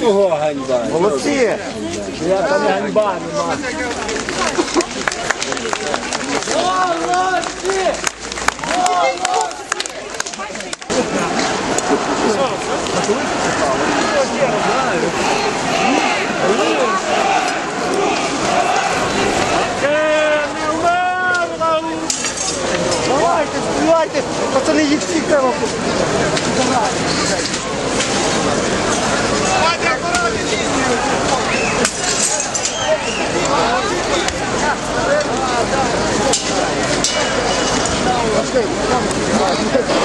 Чого ганьба? Молодці! Я там ганьба нема. Давайте, співайте! Пацани, їх всіх треба. Come on.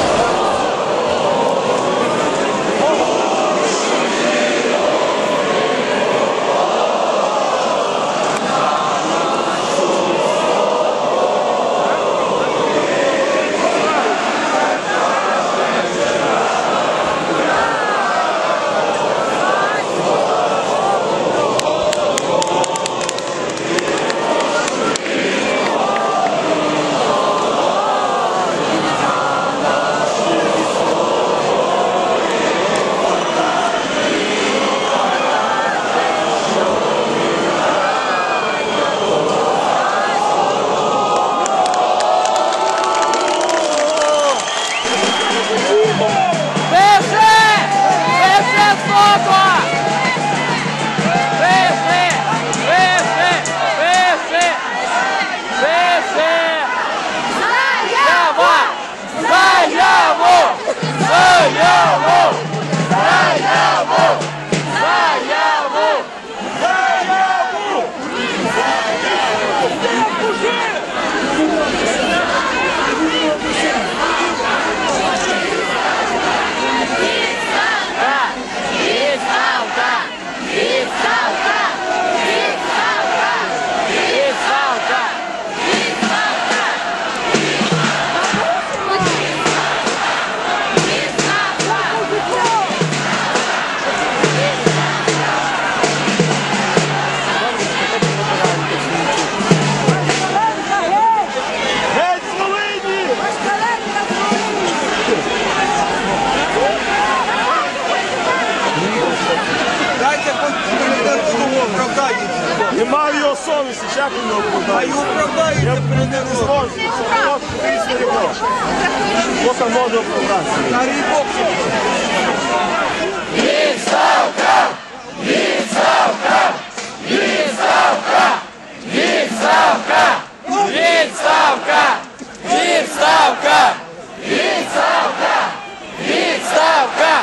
Нема в його совісті, як він його А оправдає? й оправдаєте перед Не народом. зможу, це от після його. Поки можу оправдатися. Старий Бог. Відставка! Відставка! Відставка! Відставка! Відставка!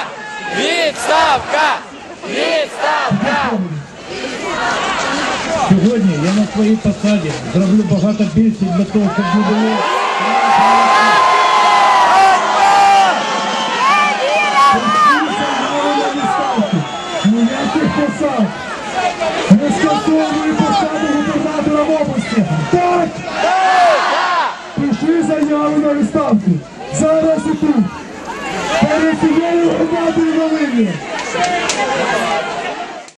Відставка! Сьогодні я на своїй посаді зроблю багато більше для того, щоб не було. Посад. Не скасовую посаду губернатора в області. Так! Пиши заяву на відставку. Зараз і тут. Перед цією громадою Волині.